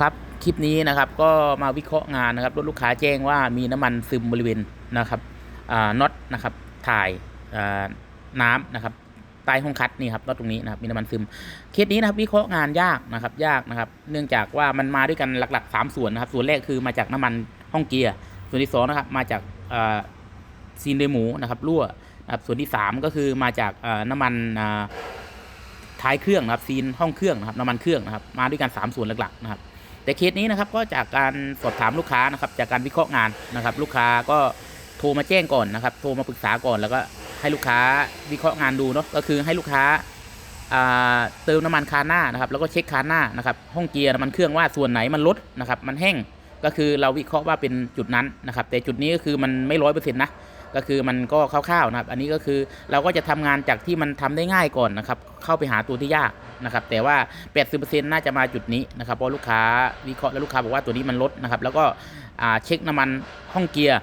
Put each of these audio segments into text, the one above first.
ครับคลิปนี้นะครับก็มาวิเคราะห์งานนะครับรถลูกค้าแจ้งว่ามีน้ำมันซึมบริเวณนะครับน็อตนะครับถ่ายน้ำนะครับใต้ห้องคัดนี่ครับน็อตตรงนี้นะครับมีน้ำมันซึมเคสนี้นะครับวิเคราะห์งานยากนะครับยากนะครับ เนื่องจากว่ามันมาด้วยกันหลักๆ 3 ส่วนนะครับส่วนแรกคือมาจากน้ำมันห้องเกียร์ส่วนที่สองนะครับมาจากซีนเดหมูนะครับรั่วนะครับส่วนที่สามก็คือมาจากน้ำมันท้ายเครื่องนะครับซีนห้องเครื่องนะครับน้ำมันเครื่องนะครับมาด้วยกันสามส่วนหลักๆนะครับ แต่เคสนี้นะครับก็จากการสอบถามลูกค้านะครับจากการวิเคราะห์งานนะครับ ลูกค้าก็โทรมาแจ้งก่อนนะครับ โทรมาปรึกษาก่อนแล้วก็ให้ลูกค้าวิเคราะห์งานดูเนาะก็คือให้ลูกค้าเติมน้ำมันคาหน้านะครับแล้วก็เช็คคาหน้านะครับห้องเกียร์น้ำมันเครื่องว่าส่วนไหนมันลดนะครับมันแห้งก็คือเราวิเคราะห์ว่าเป็นจุดนั้นนะครับ แต่จุดนี้ก็คือมันไม่ร้อยเปอร์เซ็นต์นะก็คือมันก็คร่าวๆนะครับ อันนี้ก็คือเราก็จะทำงานจากที่มันทำได้ง่ายก่อนนะครับ เข้าไปหาตัวที่ยาก นะครับแต่ว่า 80%น่าจะมาจุดนี้นะครับเพราะลูกค้าวิเคราะห์แล้วลูกค้าบอกว่าตัวนี้มันลดนะครับแล้วก็เช็คน้ำมันห้องเกียร์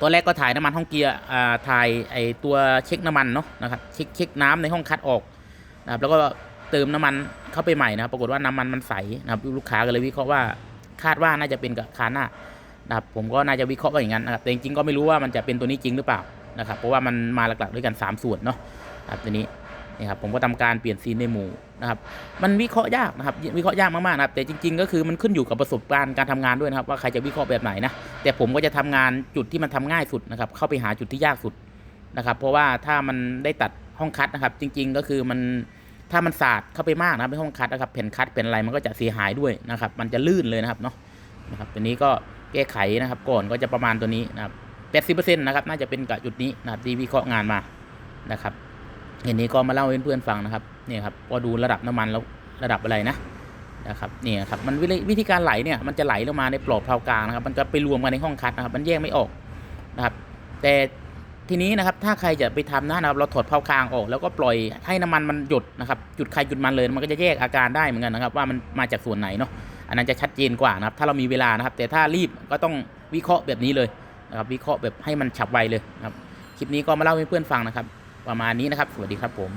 ตัวแรกก็ถ่ายน้ำมันห้องเกียร์อ่าถ่ายไอตัวเช็คน้ำมันเนาะนะครับเช็คเช็คน้ำในห้องคัดออกนะครับแล้วก็เติมน้ำมันเข้าไปใหม่นะครับปรากฏว่าน้ำมันมันใสนะครับลูกค้าก็เลยวิเคราะห์ว่าคาดว่าน่าจะเป็นกับคาหน้านะครับผมก็น่าจะวิเคราะห์ว่าอย่างนั้นนะครับแต่จริงๆก็ไม่รู้ว่ามันจะเป็นตัวนี้จริงหรือเปล่านะครับเพราะว่ามันมาหลักๆด้วยกัน 3 ส่วนเนาะครับตัวนี้ นี่ครับผมก็ทำการเปลี่ยนซีนในหมู่นะครับมันวิเคราะห์ยากนะครับวิเคราะห์ยากมากๆนะครับแต่จริง ๆ ก็คือมันขึ้นอยู่กับประสบการณ์การทำงานด้วยนะครับว่าใครจะวิเคราะห์แบบไหนนะแต่ผมก็จะทำงานจุดที่มันทำง่ายสุดนะครับเข้าไปหาจุดที่ยากสุดนะครับเพราะว่าถ้ามันได้ตัดห้องคัดนะครับ จริง ๆ ก็คือมันถ้ามันสาดเข้าไปมากนะครับในห้องคัดนะครับแผ่นคัดเป็นอะไรมันก็จะเสียหายด้วยนะครับมันจะลื่นเลยนะครับเนาะนะครับตัวนี้ก็แก้ไขนะครับก่อนก็จะประมาณตัวนี้นะครับแปดสิบเปอร์เซ็นต์นะครับน่าจะเป็นกับจุดนี้นะครับที่วิเคราะห์งานมานะครับ เห็นนี้ก็มาเล่าให้เพื่อนๆฟังนะครับนี่ครับพอดูระดับน้ำมันแล้วระดับอะไรนะนะครับนี่ครับมันวิธีการไหลเนี่ยมันจะไหลลงมาในปลอกเพลากลางนะครับ มันจะไปรวมกันในห้องคัดนะครับ มันแยกไม่ออกนะครับ แต่ทีนี้นะครับถ้าใครจะไปทำนะครับเราถอดเพลากลางออกแล้วก็ปล่อยให้น้ำมันมันหยดนะครับจุดใครจุดมันเลยมันก็จะแยกอาการได้เหมือนกันนะครับ ว่ามันมาจากส่วนไหนเนาะอันนั้นจะชัดเจนกว่านะครับ ถ้าเรามีเวลานะครับ แต่ถ้ารีบก็ต้องวิเคราะห์แบบนี้เลยนะครับ วิเคราะห์แบบให้มันฉับไวเลยนะครับคลิปนี้ก็มาเล่าให้เพื่อนฟังนะครับ ประมาณนี้นะครับ สวัสดีครับผม